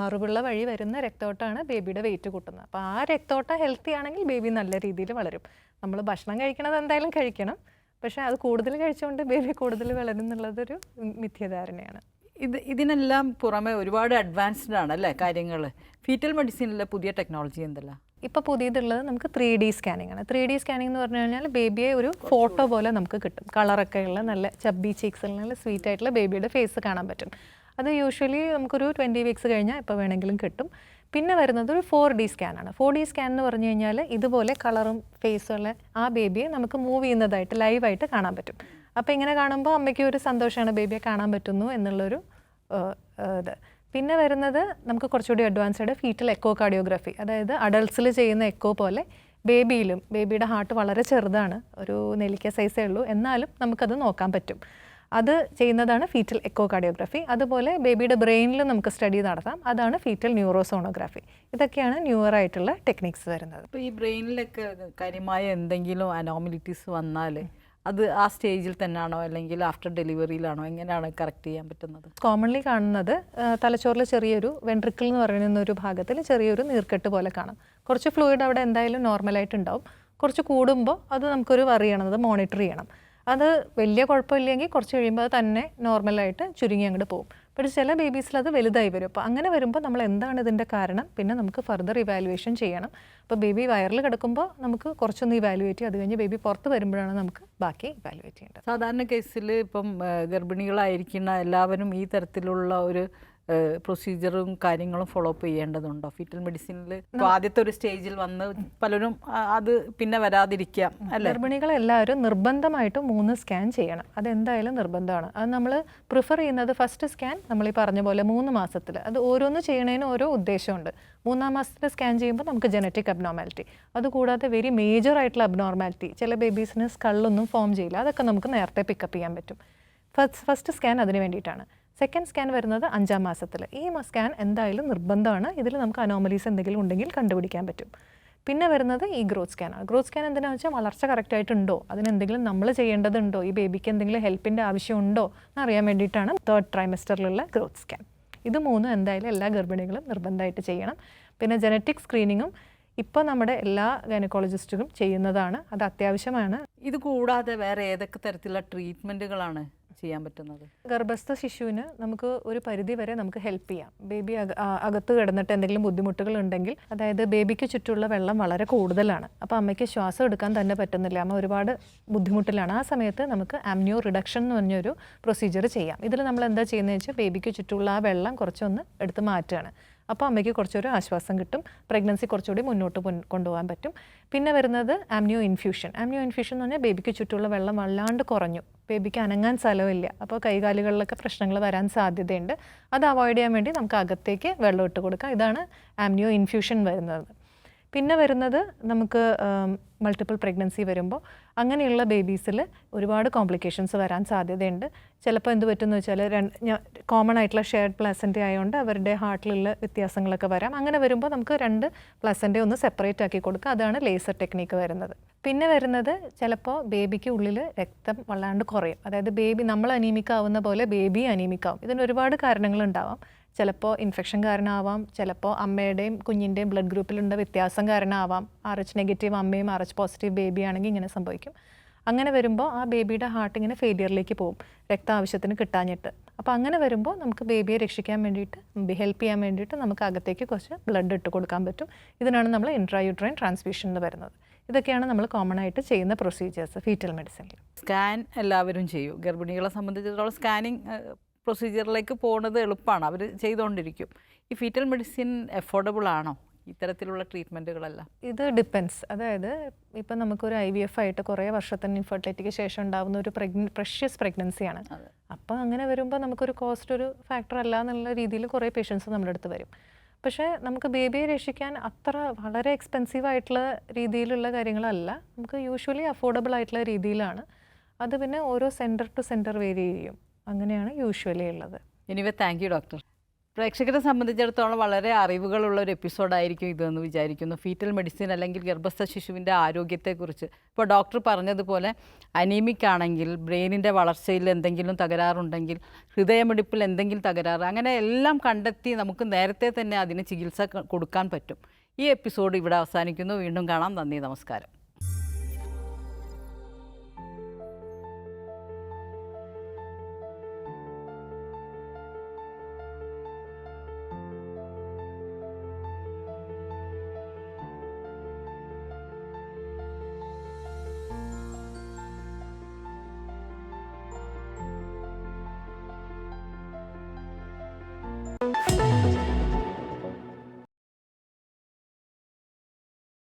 മറുപുള്ള വഴി വരുന്ന രക്തോട്ടമാണ് ബേബിയുടെ വെയിറ്റ് കൂട്ടുന്നത്. അപ്പോൾ ആ രക്തോട്ടം ഹെൽത്തി ആണെങ്കിൽ ബേബി നല്ല രീതിയിൽ വളരും. നമ്മൾ ഭക്ഷണം കഴിക്കണത് എന്തായാലും കഴിക്കണം. പക്ഷേ അത് കൂടുതൽ കഴിച്ചുകൊണ്ട് ബേബി കൂടുതൽ വളരും എന്നുള്ളതൊരു മിഥ്യധാരണയാണ്. ഇത് ഇതിനെല്ലാം പുറമെ ഒരുപാട് അഡ്വാൻസ്ഡ് ആണ് അല്ലേ കാര്യങ്ങൾ ഫീറ്റൽ മെഡിസിനിലെ പുതിയ ടെക്നോളജി എന്തല്ല? ഇപ്പോൾ പുതിയതുള്ളത് നമുക്ക് ത്രീ ഡി സ്കാനിങ് ആണ്. ത്രീ ഡി സ്കാനിങ് എന്ന് പറഞ്ഞു കഴിഞ്ഞാൽ ബേബിയെ ഒരു ഫോട്ടോ പോലെ നമുക്ക് കിട്ടും. കളറൊക്കെ ഉള്ള നല്ല ചബ്ബി ചീക്സ് നല്ല സ്വീറ്റ് ആയിട്ടുള്ള ബേബിയുടെ ഫേസ് കാണാൻ പറ്റും. അത് യൂഷ്വലി നമുക്കൊരു ട്വന്റി വീക്സ് കഴിഞ്ഞാൽ ഇപ്പോൾ വേണമെങ്കിലും കിട്ടും. പിന്നെ വരുന്നത് ഒരു ഫോർ ഡി സ്കാനാണ് ഫോർ ഡി സ്കാൻ എന്ന് പറഞ്ഞു കഴിഞ്ഞാൽ ഇതുപോലെ കളറും ഫേസുള്ള ആ ബേബിയെ നമുക്ക് മൂവ് ചെയ്യുന്നതായിട്ട് ലൈവായിട്ട് കാണാൻ പറ്റും. അപ്പോൾ ഇങ്ങനെ കാണുമ്പോൾ അമ്മയ്ക്ക് ഒരു സന്തോഷമാണ് ബേബിയെ കാണാൻ പറ്റുന്നു എന്നുള്ളൊരു ഇത്. പിന്നെ വരുന്നത് നമുക്ക് കുറച്ചുകൂടി അഡ്വാൻസ്ഡ് ഫീറ്റൽ എക്കോ കാർഡിയോഗ്രഫി അതായത് അഡൾട്ട്സിൽ ചെയ്യുന്ന എക്കോ പോലെ ബേബിയിലും ബേബിയുടെ ഹാർട്ട് വളരെ ചെറുതാണ് ഒരു നെല്ലിക്ക സൈസേ ഉള്ളൂ. എന്നാലും നമുക്കത് നോക്കാൻ പറ്റും. അത് ചെയ്യുന്നതാണ് ഫീറ്റൽ എക്കോ കാർഡിയോഗ്രഫി അതുപോലെ ബേബിയുടെ ബ്രെയിനിലും നമുക്ക് സ്റ്റഡി നടത്താം. അതാണ് ഫീറ്റൽ ന്യൂറോസോണോഗ്രാഫി ഇതൊക്കെയാണ് ന്യൂവർ ആയിട്ടുള്ള ടെക്നിക്സ് വരുന്നത്. അപ്പോൾ ഈ ബ്രെയിനിലൊക്കെ കാര്യമായ എന്തെങ്കിലും അനോമിലിറ്റീസ് വന്നാൽ അത് ആ സ്റ്റേജിൽ തന്നെയാണോ അല്ലെങ്കിൽ ആഫ്റ്റർ ഡെലിവറിയിലാണോ എങ്ങനെയാണ് കറക്റ്റ് ചെയ്യാൻ പറ്റുന്നത്? കോമൺലി കാണുന്നത് തലച്ചോറിൽ ചെറിയൊരു വെൻട്രിക്കിൾ എന്ന് പറയുന്ന ഒരു ഭാഗത്തിൽ ചെറിയൊരു നീർക്കെട്ട് പോലെ കാണാം. കുറച്ച് ഫ്ലൂയിഡ് അവിടെ എന്തായാലും നോർമലായിട്ട് ഉണ്ടാവും. കുറച്ച് കൂടുമ്പോൾ അത് നമുക്കൊരു വറിയണം അത് മോണിറ്റർ ചെയ്യണം. അത് വലിയ കുഴപ്പമില്ലെങ്കിൽ കുറച്ച് കഴിയുമ്പോൾ അത് തന്നെ നോർമലായിട്ട് ചുരുങ്ങി അങ്ങോട്ട് പോകും. പക്ഷേ ചില ബേബീസിൽ അത് വലുതായി വരും. അപ്പോൾ അങ്ങനെ വരുമ്പോൾ നമ്മൾ എന്താണ് ഇതിന്റെ കാരണം? പിന്നെ നമുക്ക് ഫർദർ ഇവാലുവേഷൻ ചെയ്യണം. അപ്പോൾ ബേബി വയറിൽ കിടക്കുമ്പോൾ നമുക്ക് കുറച്ചൊന്ന് ഇവാലുവേറ്റ് ചെയ്യും. അത് കഴിഞ്ഞ് ബേബി പുറത്ത് വരുമ്പോഴാണ് നമുക്ക് ബാക്കി ഇവാലുവേറ്റ് ചെയ്യേണ്ടത്. സാധാരണ കേസിൽ ഇപ്പം ഗർഭിണികളായിരിക്കുന്ന എല്ലാവരും ഈ തരത്തിലുള്ള ഒരു പ്രൊസീജിയറും കാര്യങ്ങളും ഫോളോ അപ്പ് ചെയ്യേണ്ടതുണ്ടോ? ഫീറ്റൽ മെഡിസിനിൽ ആദ്യത്തെ ഒരു സ്റ്റേജിൽ വന്ന് പലരും അത് പിന്നെ വരാതിരിക്കാം അല്ലേ? ഗർഭിണികൾ എല്ലാവരും നിർബന്ധമായിട്ടും മൂന്ന് സ്കാൻ ചെയ്യണം. അതെന്തായാലും നിർബന്ധമാണ്. അത് നമ്മൾ പ്രിഫർ ചെയ്യുന്നത് ഫസ്റ്റ് സ്കാൻ നമ്മൾ ഈ പറഞ്ഞ പോലെ മൂന്ന് മാസത്തിൽ. അത് ഓരോന്ന് ചെയ്യണതിന് ഓരോ ഉദ്ദേശമുണ്ട്. മൂന്നാം മാസത്തിൽ സ്കാൻ ചെയ്യുമ്പോൾ നമുക്ക് ജനറ്റിക് അബ്നോർമാലിറ്റി അതുകൂടാതെ വെരി മേജർ ആയിട്ടുള്ള അബ്നോർമാലിറ്റി ചില ബേബീസിന് സ്കള്ളൊന്നും ഫോം ചെയ്യില്ല. അതൊക്കെ നമുക്ക് നേരത്തെ പിക്കപ്പ് ചെയ്യാൻ പറ്റും. ഫസ്റ്റ് ഫസ്റ്റ് സ്കാൻ അതിന് വേണ്ടിയിട്ടാണ്. സെക്കൻഡ് സ്കാൻ വരുന്നത് അഞ്ചാം മാസത്തിൽ ഈ സ്കാൻ എന്തായാലും നിർബന്ധമാണ്. ഇതിൽ നമുക്ക് അനോമലീസ് എന്തെങ്കിലും ഉണ്ടെങ്കിൽ കണ്ടുപിടിക്കാൻ പറ്റും. പിന്നെ വരുന്നത് ഈ ഗ്രോത്ത് സ്കാനാണ് ഗ്രോത്ത് സ്കാൻ എന്തിനാണെന്ന് വെച്ചാൽ വളർച്ച കറക്റ്റായിട്ടുണ്ടോ അതിനെന്തെങ്കിലും നമ്മൾ ചെയ്യേണ്ടതുണ്ടോ? ഈ ബേബിക്ക് എന്തെങ്കിലും ഹെൽപ്പിന്റെ ആവശ്യമുണ്ടോ? എന്നറിയാൻ വേണ്ടിയിട്ടാണ് തേർഡ് ട്രൈമസ്റ്ററിലുള്ള ഗ്രോത്ത് സ്കാൻ ഇത് മൂന്നും എന്തായാലും എല്ലാ ഗർഭിണികളും നിർബന്ധമായിട്ട് ചെയ്യണം. പിന്നെ ജനറ്റിക് സ്ക്രീനിങ്ങും ഇപ്പോൾ നമ്മുടെ എല്ലാ ഗൈനക്കോളജിസ്റ്റുകളും ചെയ്യുന്നതാണ്. അത് അത്യാവശ്യമാണ്. ഇത് കൂടാതെ വേറെ ഏതൊക്കെ തരത്തിലുള്ള ട്രീറ്റ്മെന്റുകളാണ് ചെയ്യാൻ പറ്റുന്നത്? ഗർഭസ്ഥ ശിശുവിന് നമുക്ക് ഒരു പരിധി വരെ നമുക്ക് ഹെൽപ്പ് ചെയ്യാം. ബേബി അക- അകത്ത് കിടന്നിട്ട് എന്തെങ്കിലും ബുദ്ധിമുട്ടുകൾ ഉണ്ടെങ്കിൽ അതായത് ബേബിക്ക് ചുറ്റുമുള്ള വെള്ളം വളരെ കൂടുതലാണ്. അപ്പോൾ അമ്മയ്ക്ക് ശ്വാസം എടുക്കാൻ തന്നെ പറ്റുന്നില്ല. അമ്മ ഒരുപാട് ബുദ്ധിമുട്ടിലാണ്. ആ സമയത്ത് നമുക്ക് ആംനിയോ റിഡക്ഷൻ എന്ന് പറഞ്ഞൊരു പ്രൊസീജിയർ ചെയ്യാം. ഇതിൽ നമ്മൾ എന്താ ചെയ്യുന്നത് വെച്ചാൽ ബേബിക്ക് ചുറ്റുമുള്ള ആ വെള്ളം കുറച്ചൊന്ന് എടുത്ത് മാറ്റുകയാണ്. അപ്പോൾ അമ്മയ്ക്ക് കുറച്ചൊരു ആശ്വാസം കിട്ടും. പ്രഗ്നൻസി കുറച്ചുകൂടി മുന്നോട്ട് കൊണ്ടുപോകാൻ പറ്റും. പിന്നെ വരുന്നത് ആംനിയോ ഇൻഫ്യൂഷൻ ആംനിയോ ഇൻഫ്യൂഷൻ എന്ന് പറഞ്ഞാൽ ബേബിക്ക് ചുറ്റുമുള്ള വെള്ളം വല്ലാണ്ട് കുറഞ്ഞു. ബേബിക്ക് അനങ്ങാൻ സ്ഥലമില്ല. അപ്പോൾ കൈകാലുകളിലൊക്കെ പ്രശ്നങ്ങൾ വരാൻ സാധ്യതയുണ്ട്. അത് അവോയ്ഡ് ചെയ്യാൻ വേണ്ടി നമുക്ക് അകത്തേക്ക് വെള്ളം ഇട്ട് കൊടുക്കാം. ഇതാണ് ആംനിയോ ഇൻഫ്യൂഷൻ വരുന്നത്. പിന്നെ വരുന്നത് നമുക്ക് മൾട്ടിപ്പിൾ പ്രഗ്നൻസി വരുമ്പോൾ അങ്ങനെയുള്ള ബേബീസിൽ ഒരുപാട് കോംപ്ലിക്കേഷൻസ് വരാൻ സാധ്യതയുണ്ട്. ചിലപ്പോൾ എന്ത് പറ്റുമെന്ന് വെച്ചാൽ രണ്ട് കോമൺ ആയിട്ടുള്ള ഷെയർഡ് പ്ലാസന്റ് ആയതുകൊണ്ട് അവരുടെ ഹാർട്ടിലുള്ള വ്യത്യാസങ്ങളൊക്കെ വരാം. അങ്ങനെ വരുമ്പോൾ നമുക്ക് രണ്ട് പ്ലാസന്റെ ഒന്ന് സെപ്പറേറ്റ് ആക്കി കൊടുക്കുക. അതാണ് ലേസർ ടെക്നീക്ക് വരുന്നത്. പിന്നെ വരുന്നത് ചിലപ്പോൾ ബേബിക്ക് ഉള്ളിൽ രക്തം വല്ലാണ്ട് കുറയും. അതായത് ബേബി നമ്മൾ അനീമിക്കാവുന്ന പോലെ ബേബി അനീമിക്കാവും ഇതിന് ഒരുപാട് കാരണങ്ങളുണ്ടാവാം. ചിലപ്പോൾ ഇൻഫെക്ഷൻ കാരണമാവാം ചിലപ്പോൾ അമ്മയുടെയും കുഞ്ഞിന്റെയും ബ്ലഡ് ഗ്രൂപ്പിലുള്ള വ്യത്യാസം കാരണമാവാം. ആർ എച്ച് നെഗറ്റീവ് അമ്മയും ആർ എച്ച് പോസിറ്റീവ് ബേബി ആണെങ്കിൽ ഇങ്ങനെ സംഭവിക്കും. അങ്ങനെ വരുമ്പോൾ ആ ബേബിയുടെ ഹാർട്ട് ഇങ്ങനെ ഫെയിലിയറിലേക്ക് പോകും രക്ത ആവശ്യത്തിന് കിട്ടാഞ്ഞിട്ട്. അപ്പോൾ അങ്ങനെ വരുമ്പോൾ നമുക്ക് ബേബിയെ രക്ഷിക്കാൻ വേണ്ടിയിട്ട് ഹെൽപ്പ് ചെയ്യാൻ വേണ്ടിയിട്ട് നമുക്ക് അകത്തേക്ക് കുറച്ച് ബ്ലഡ് ഇട്ട് കൊടുക്കാൻ പറ്റും. ഇതിനാണ് നമ്മൾ ഇൻട്രായുട്രൈൻ ട്രാൻസ്ഫ്യൂഷൻ എന്ന് വരുന്നത് ഇതൊക്കെയാണ് നമ്മൾ കോമൺ ആയിട്ട് ചെയ്യുന്ന പ്രൊസീജിയേഴ്സ് ഫീറ്റൽ മെഡിസിനിൽ സ്കാൻ എല്ലാവരും ചെയ്യും. ഗർഭിണികളെ സംബന്ധിച്ചിടത്തോളം സ്കാനിങ് പ്രൊസീജിയറിലേക്ക് പോകുന്നത് എളുപ്പമാണ് അവർ ചെയ്തുകൊണ്ടിരിക്കും ഈ ഫീറ്റൽ മെഡിസിൻ അഫോർഡബിൾ ആണോ? ഇത്തരത്തിലുള്ള ട്രീറ്റ്മെന്റുകളെല്ലാം ഇത് ഡിപ്പെൻസ് അതായത് ഇപ്പം നമുക്കൊരു ഐ വി എഫ് ആയിട്ട് കുറേ വർഷത്തിന് ഇൻഫെർട്ടിലിറ്റിക്ക് ശേഷം ഉണ്ടാകുന്ന ഒരു പ്രഗ്ന പ്രഷ്യസ് പ്രഗ്നൻസിയാണ് അപ്പം അപ്പോൾ അങ്ങനെ വരുമ്പോൾ നമുക്കൊരു കോസ്റ്റ് ഒരു ഫാക്ടർ അല്ല എന്നുള്ള രീതിയിൽ കുറേ പേഷ്യൻസ് നമ്മുടെ അടുത്ത് വരും. പക്ഷേ നമുക്ക് ബേബിയെ രക്ഷിക്കാൻ അത്ര വളരെ എക്സ്പെൻസീവ് ആയിട്ടുള്ള രീതിയിലുള്ള കാര്യങ്ങളല്ല. നമുക്ക് യൂഷ്വലി അഫോർഡബിൾ ആയിട്ടുള്ള രീതിയിലാണ്. അത് പിന്നെ ഓരോ സെന്റർ ടു സെന്റർ വേരി ചെയ്യും. അങ്ങനെയാണ് യൂഷ്വലി ഉള്ളത്. എനിവേ താങ്ക് യു ഡോക്ടർ പ്രേക്ഷകരെ സംബന്ധിച്ചിടത്തോളം വളരെ അറിവുകളുള്ള ഒരു എപ്പിസോഡായിരിക്കും ഇതെന്ന് വിചാരിക്കുന്നു. ഫീറ്റൽ മെഡിസിൻ അല്ലെങ്കിൽ ഗർഭസ്ഥ ശിശുവിന്റെ ആരോഗ്യത്തെക്കുറിച്ച്. ഇപ്പോൾ ഡോക്ടർ പറഞ്ഞതുപോലെ അനീമിക് ആണെങ്കിൽ ബ്രെയിനിന്റെ വളർച്ചയിൽ എന്തെങ്കിലും തകരാറുണ്ടെങ്കിൽ ഹൃദയമിടിപ്പിൽ എന്തെങ്കിലും തകരാറ് അങ്ങനെ എല്ലാം കണ്ടെത്തി നമുക്ക് നേരത്തെ തന്നെ അതിന് ചികിത്സ കൊടുക്കാൻ പറ്റും. ഈ എപ്പിസോഡ് ഇവിടെ അവസാനിക്കുന്നു. വീണ്ടും കാണാം. നന്ദി നമസ്കാരം.